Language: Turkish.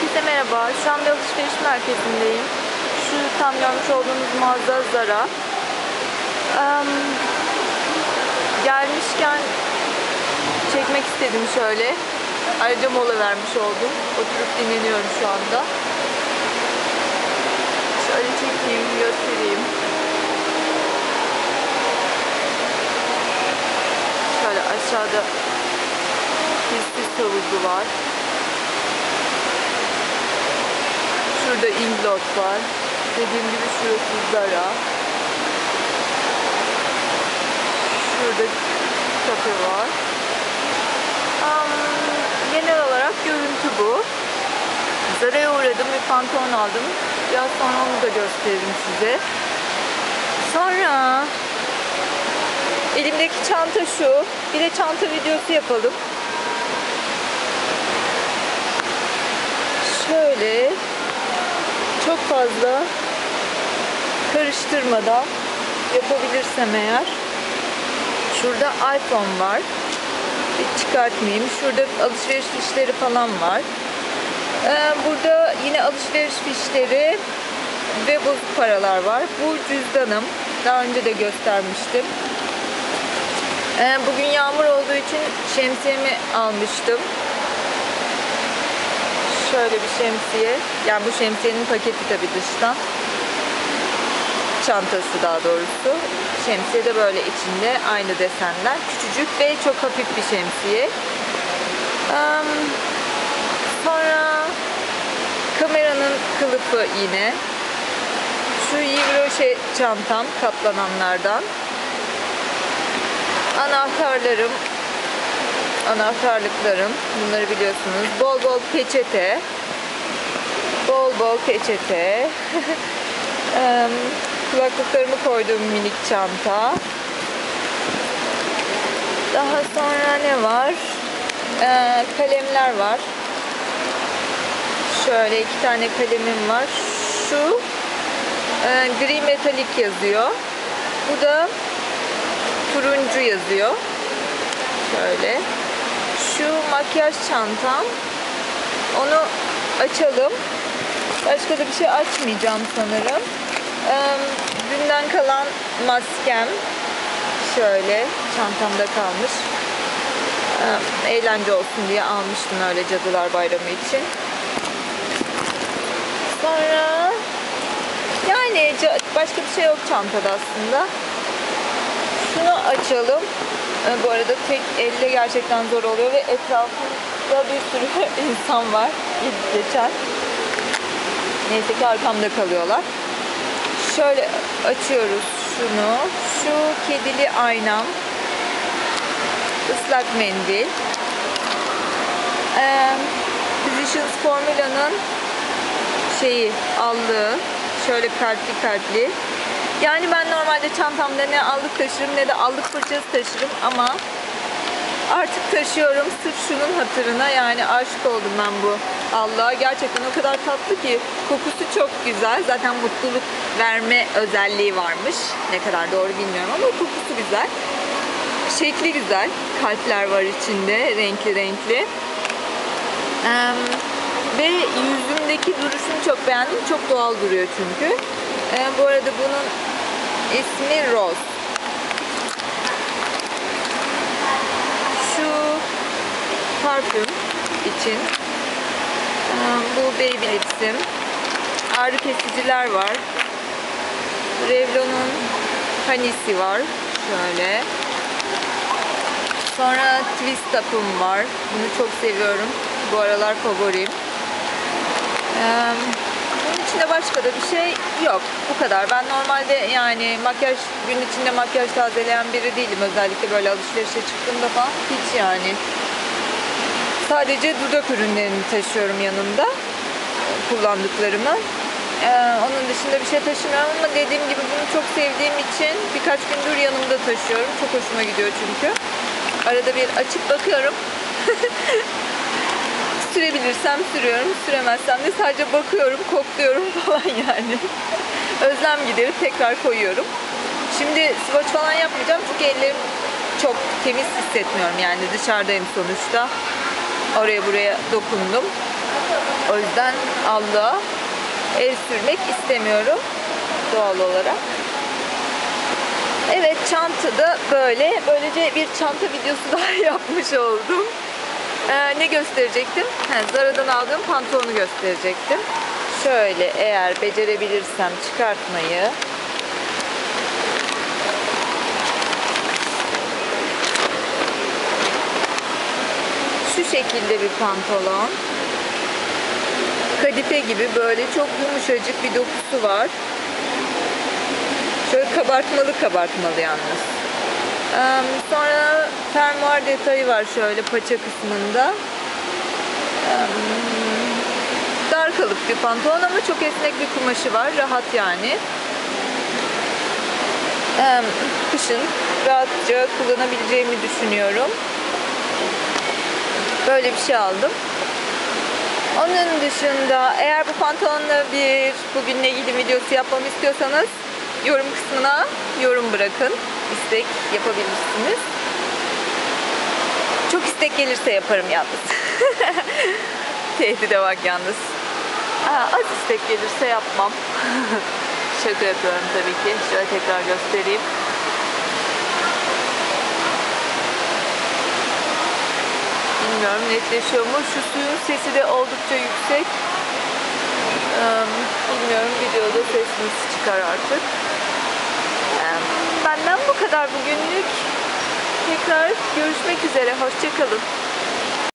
Herkese merhaba. Şu anda alışveriş merkezindeyim. Şu tam görmüş olduğunuz mağaza Zara. Em, gelmişken çekmek istedim şöyle. Ayrıca mola vermiş oldum. Oturup dinleniyorum şu anda. Şöyle çekeyim, göstereyim. Şöyle aşağıda pistis havuzu var. Şurada Inglot var. Dediğim gibi şurası Zara. Şurada kafe var. Am, genel olarak görüntü bu. Zara'ya uğradım ve pantolon aldım. Biraz sonra onu da gösteririm size. Sonra elimdeki çanta şu. Bir de çanta videosu yapalım. Şöyle fazla karıştırmadan yapabilirsem eğer şurada iPhone var. Bir çıkartmayayım. Şurada alışveriş fişleri falan var. Ee, burada yine alışveriş fişleri ve bozuk paralar var. Bu cüzdanım. Daha önce de göstermiştim. Ee, bugün yağmur olduğu için şemsiyemi almıştım şöyle bir şemsiye. Yani bu şemsiyenin paketi tabi dıştan. Çantası daha doğrusu. Şemsiye de böyle içinde aynı desenler. Küçücük ve çok hafif bir şemsiye. Sonra kameranın kılıfı yine. Şu Yves çantam katlananlardan. Anahtarlarım, anahtarlıklarım. Bunları biliyorsunuz. Bol bol peçete. Bol bol peçete. Kulaklıklarımı koyduğum minik çanta. Daha sonra ne var? Ee, kalemler var. Şöyle iki tane kalemim var. Şu e, gri metalik yazıyor. Bu da turuncu yazıyor. Şöyle. Şu makyaj çantam. Onu açalım. Başka da bir şey açmayacağım sanırım. Dünden kalan maskem. Şöyle çantamda kalmış. Eğlence olsun diye almıştım öyle Cadılar Bayramı için. Sonra yani başka bir şey yok çantada aslında. Şunu açalım. Ee, bu arada tek elle gerçekten zor oluyor ve etrafımda bir sürü insan var. Gidip geçen. Neyse ki arkamda kalıyorlar. Şöyle açıyoruz şunu. Şu kedili aynam. Islak mendil. Ee, Physicians Formula'nın şeyi allığı. Şöyle kalpli kalpli. Yani ben normalde çantamda ne allık taşırım ne de allık fırçası taşırım ama artık taşıyorum sırf şunun hatırına yani aşık oldum ben bu allığa. Gerçekten o kadar tatlı ki kokusu çok güzel. Zaten mutluluk verme özelliği varmış. Ne kadar doğru bilmiyorum ama kokusu güzel. Şekli güzel. Kalpler var içinde renkli renkli. Em, ve yüzümdeki duruşunu çok beğendim. Çok doğal duruyor çünkü. E, bu arada bunun ismi Rose. Şu parfüm için bu Baby Lips'im. Ağrı kesiciler var. Revlon'un Honey'si var. Şöyle. Sonra Twist Up'ım var. Bunu çok seviyorum. Bu aralar favorim. Ee, bunun içinde başka da bir şey yok. Bu kadar. Ben normalde yani makyaj gün içinde makyaj tazeleyen biri değilim. Özellikle böyle alışverişe çıktığımda falan hiç yani. Sadece dudak ürünlerini taşıyorum yanımda. Kullandıklarımı. Ee, onun dışında bir şey taşımıyorum ama dediğim gibi bunu çok sevdiğim için birkaç gündür yanımda taşıyorum. Çok hoşuma gidiyor çünkü. Arada bir açıp bakıyorum. Sürebilirsem sürüyorum, süremezsem de sadece bakıyorum, kokluyorum falan yani. Özlem giderip tekrar koyuyorum. Şimdi swatch falan yapmayacağım çünkü ellerim çok temiz hissetmiyorum yani dışarıdayım sonuçta. Oraya buraya dokundum. O yüzden allığa el sürmek istemiyorum doğal olarak. Evet çanta da böyle. Böylece bir çanta videosu daha yapmış oldum. Ee, ne gösterecektim? He, Zara'dan aldığım pantolonu gösterecektim. Şöyle eğer becerebilirsem çıkartmayı. Şu şekilde bir pantolon. Kadife gibi böyle çok yumuşacık bir dokusu var. Şöyle kabartmalı kabartmalı yalnız. Sonra fermuar detayı var şöyle paça kısmında. Dar kalıp bir pantolon ama çok esnek bir kumaşı var. Rahat yani. Kışın rahatça kullanabileceğimi düşünüyorum. Böyle bir şey aldım. Onun dışında eğer bu pantolonla bir bugünle ilgili videosu yapmamı istiyorsanız yorum kısmına yorum bırakın. İstek yapabilirsiniz. Çok istek gelirse yaparım yalnız. Tehdide bak yalnız. Aa, az istek gelirse yapmam. Şaka yapıyorum tabii ki. Şöyle tekrar göstereyim. Bilmiyorum netleşiyor mu? Şu suyun sesi de oldukça yüksek. Ee, bilmiyorum videoda sesiniz çıkar artık. Benden bu kadar bugünlük. Tekrar görüşmek üzere. Hoşçakalın.